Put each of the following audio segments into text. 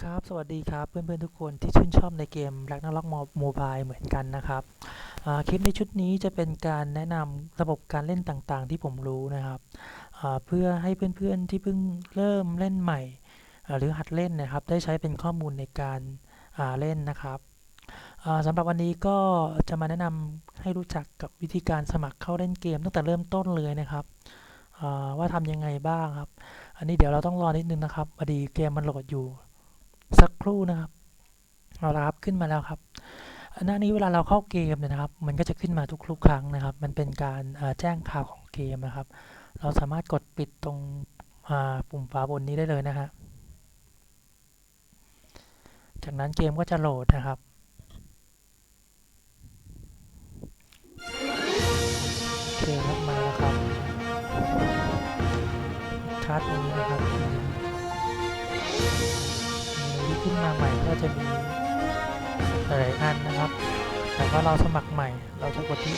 ครับ สวัสดีครับเพื่อนๆทุกคนที่ชื่นชอบในเกม Ragnarok Mobile เหมือนกันนะครับคลิปในชุดนี้จะเป็นการแนะนำระบบการเล่นต่างๆ ที่ผมรู้นะครับ เพื่อให้เพื่อนๆที่เพิ่งเริ่มเล่นใหม่ หรือหัดเล่นนะครับ ได้ใช้เป็นข้อมูลในการาเล่นนะครับสำหรับวันนี้ก็จะมาแนะนำให้รู้จักกับวิธีการสมัครเข้าเล่นเกมตั้งแต่เริ่มต้นเลยนะครับว่าทำยังไงบ้างครับ อันนี้เดี๋ยวเราต้องรอนิดนึงนะครับพอดีเกมมันโหลดอยู่ สักครู่นะครับเอาละครับขึ้นมาแล้วครับหน้านี้เวลาเราเข้าเกมเนี่ยนะครับ มันก็จะขึ้นมาทุกๆครั้งนะครับ มันเป็นการแจ้งข่าวของเกมนะครับ เราสามารถกดปิดตรงปุ่มฝาบนนี้ได้เลยนะฮะจากนั้นเกมก็จะโหลดนะครับ ขึ้นมาใหม่ก็จะมีหลายอันนะครับ แต่ว่าเราสมัครใหม่ เราจะกดที่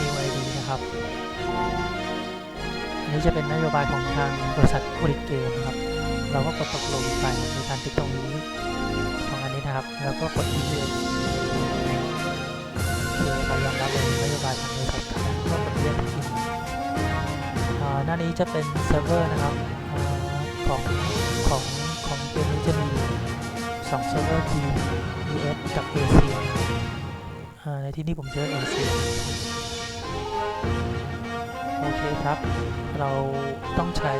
New ID นะครับอันนี้จะเป็นนโยบายของทางบริษัทผลิตเกมนะครับ เราก็กดตกลงไปในการติดตรงนี้สองอันนี้นะครับ แล้วก็กดที่ Yes คือเรายอมรับในนโยบายของบริษัทครับก็กดเลือกที่อ่าหน้านี้จะเป็นเซิร์ฟเวอร์นะครับอาของของของเกมนี้จะมี สองเซิร์ฟเวอร์คือ US กับ Asia อ่าในที่นี้ผมเจอ Asia โอเคครับ เราต้องใช้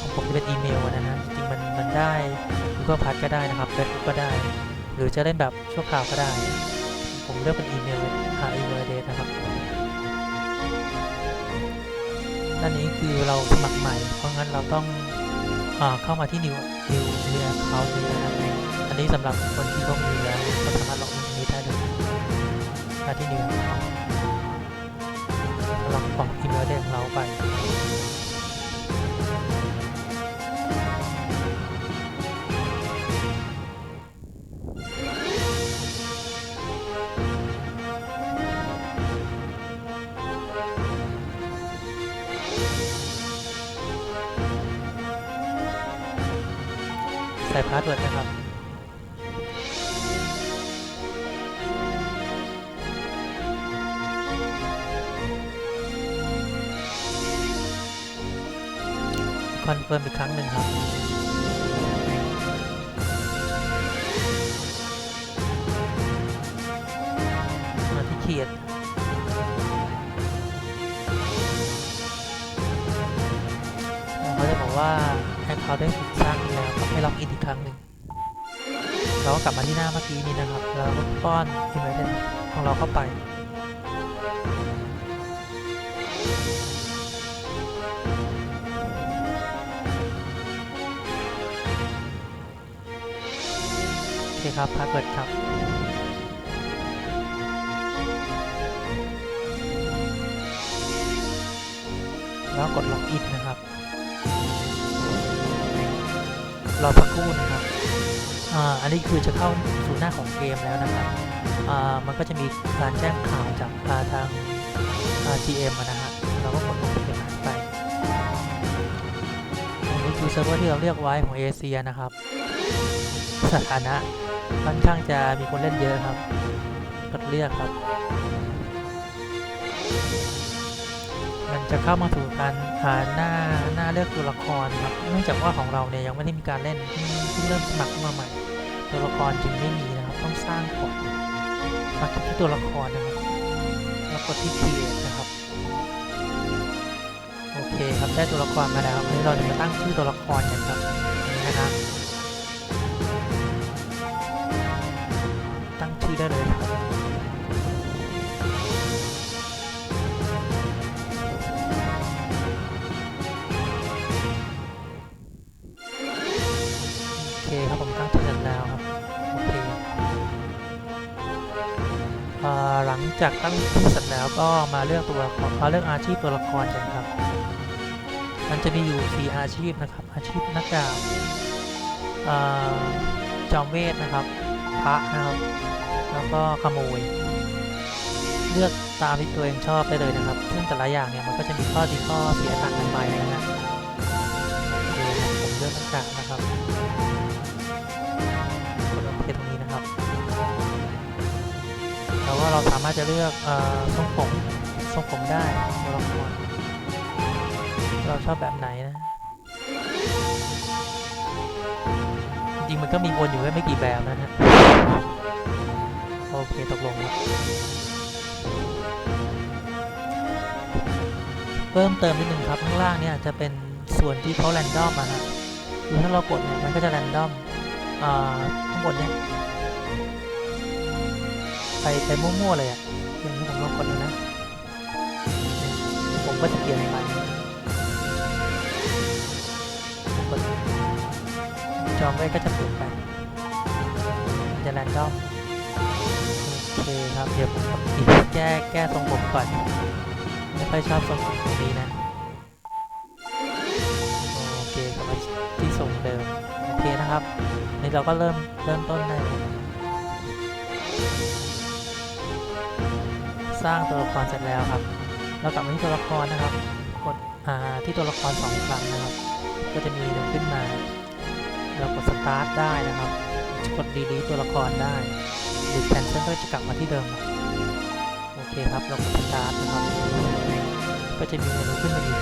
ของผมจะเป็นอีเมลนะฮะ จริงมันมันได้ Google Plus ก็ได้นะครับ Facebook ก็ได้ หรือจะเล่นแบบชั่วคราวก็ได้ ผมเลือกเป็นอีเมลหาอีเมลเดสนะครับด้านนี้คือเราสมัครใหม่ เพราะงั้นเราต้อง เข้ามาที่ new new new account นี้นะครับอันนี้สำหรับคนที่เขามีแล้วก็สามารถล็อกอินตรงนี้ได้เลยมาที่ new account เรากรอกอีเมลเดของเราไป พาสเวิร์ดนะครับคอนเฟิร์มอีกครั้งหนึ่งครับ มาที่เขียนเขาจะบอกว่าแอคเคาท์ได้ถูกสร้าง แล้วก็ให้ล็อกอินอีกครั้งหนึ่งเราก็กลับมาที่หน้าเมื่อกี้นี้นะครับ แล้วป้อนอีเมลของเราเข้าไป โอเคครับพาเวิดครับแล้วกดล็อกอินนะครับ รอสักครู่นะครับอ่าอันนี้คือจะเข้าสู่หน้าของเกมแล้วนะครับอ่ามันก็จะมีการแจ้งข่าวจากาทางอ่า GM อะนะฮะเราก็กดลงไปหาไปอันนี้คือเซิร์ฟเวอร์ที่เราเรียกไว้ของเอเชียนะครับ สถานะค่อนข้างจะมีคนเล่นเยอะครับกดเรียกครับ มันจะเข้ามาสู่การอ่าหน้าหน้าเลือกตัวละครครับเนื่องจากว่าของเราเนี่ยยังไม่ได้มีการเล่นเพิ่งเริ่มสมัครเข้ามาใหม่ ตัวละครจึงไม่มีนะครับต้องสร้างก่อนมาคลิกที่ตัวละครนะครับแล้วกดที่ create นะครับโอเคครับได้ตัวละครมาแล้ววันนี้เราจะมาตั้งชื่อตัวละครกันครับนี่นะฮะตั้งชื่อได้เลย จากตั้งชื่อเสร็จแล้วก็มาเลือกตัวละครมาเลือกอาชีพตัวละครกันครับ มันจะมีอยู่ 4 อาชีพนะครับ อาชีพนักดาบจอมเวทนะครับ พระนะครับ แล้วก็ขโมย เลือกตามที่ตัวเองชอบได้เลยนะครับ ซึ่งแต่ละอย่างเนี่ยมันก็จะมีข้อดีข้อเสียต่างกันไปนะฮะโอเครับผมเลือกนักดาบนะครับนะครับกดโอเคตรงนี้นะครับ วก็เราสามารถจะเลือกเอ่อทรงผมทรงผมได้ตัวละครเราชอบแบบไหนนะ จริงมันก็มีวนอยู่แค่ไม่กี่แบบนะฮะ โอเคตกลงเพิ่มเติมนิดนึงครับ ข้างล่างเนี่ยจะเป็นส่วนที่เขาแรนดอมอะฮะคือถ้าเรากดเนี่ยมันก็จะแรนดอมอ่าข้างบนเนี่ย ไปไปมั่วๆเลยอะอย่างที่ผมลองกดดูนะ ผมก็จะเปลี่ยนไปกดจอมไว้ก็จะเปลี่ยนไปจะแรนดอมโอเคครับเดี๋ยวผมอีกแก้แก้ทรงผมก่อนไม่ค่อยชอบทรงผมตรงนี้นะโอเคกลับมาที่ทรงเดิมโอเคนะครับนี่เราก็เริ่มเริ่มต้นได้ สร้างตัวละครเสร็จแล้วครับ เรากลับมาที่ตัวละครนะครับ กดที่ตัวละครสองครั้งนะครับ ก็จะมีหนึ่งขึ้นมา เรากดสตาร์ทได้นะครับ กดดีลีตัวละครได้ หรือแคนเซิลก็จะกลับมาที่เดิม โอเคครับ เรากดสตาร์ทนะครับ ก็จะมีเมนูขึ้นมาอีก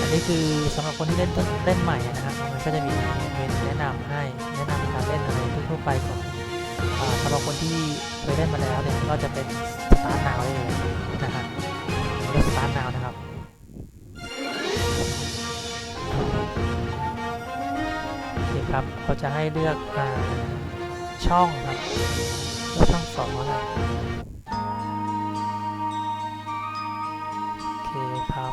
อันนี้คือสำหรับคนที่เล่นเล่นใหม่นะฮะมันก็จะมีเมนูแนะนำให้ แนะนำการเล่นอะไรทั่วไปก่อน สำหรับคนที่เคยเล่นมาแล้วเนี่ยก็จะเป็นสตาร์ทนาวได้เลยนะฮะเลือกสตาร์ทนาวนะครับโอเคครับเขาจะให้เลือกอช่องครับเลือกช่องสองแล้วกันโอเคครับ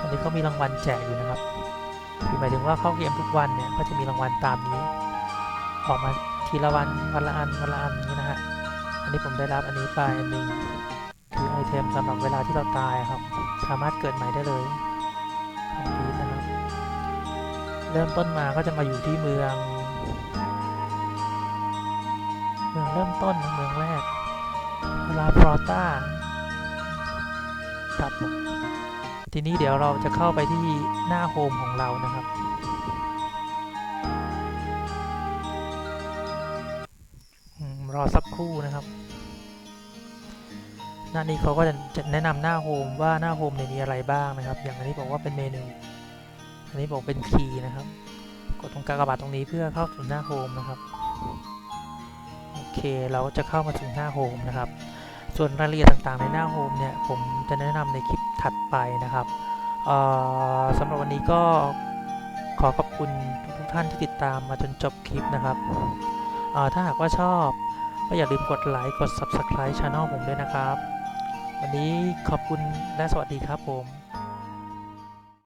อันนี้ก็มีรางวัลแจกอยู่นะครับคือหมายถึงว่าเข้าเกมทุกวันเนี่ยก็จะมีรางวัลตามนี้ ออกมาทีละวันวันละอันวันละอันอย่างนี้นะฮะอันนี้ผมได้รับอันนี้ไปอันหนึ่งคือไอเทมสำหรับเวลาที่เราตายครับ สามารถเกิดใหม่ได้เลยคอมพิวนะครับเริ่มต้นมาก็จะมาอยู่ที่เมือง เมืองเริ่มต้นเมืองแรกลาฟรอต้าครับทีนี้เดี๋ยวเราจะเข้าไปที่หน้าโฮมของเรานะครับ รอสักครู่นะครับ หน้านี้เขาก็จะจะแนะนำหน้าโฮมว่าหน้าโฮมเนี่ยมีอะไรบ้างนะครับ อย่างอันนี้บอกว่าเป็นเมนู อันนี้บอกเป็นคีย์นะครับ กดตรงกากบาทตรงนี้เพื่อเข้าสู่หน้าโฮมนะครับ โอเค เราจะเข้ามาถึงหน้าโฮมนะครับ ส่วนรายละเอียดต่างๆในหน้าโฮมเนี่ย ผมจะแนะนำในคลิปถัดไปนะครับสำหรับวันนี้ก็ขอขอบคุณทุกท่านที่ติดตามมาจนจบคลิปนะครับ ถ้าหากว่าชอบ ก็อย่าลืมกดไลค์กด Subscribe Channel ผมด้วยนะครับ วันนี้ขอบคุณและสวัสดีครับผม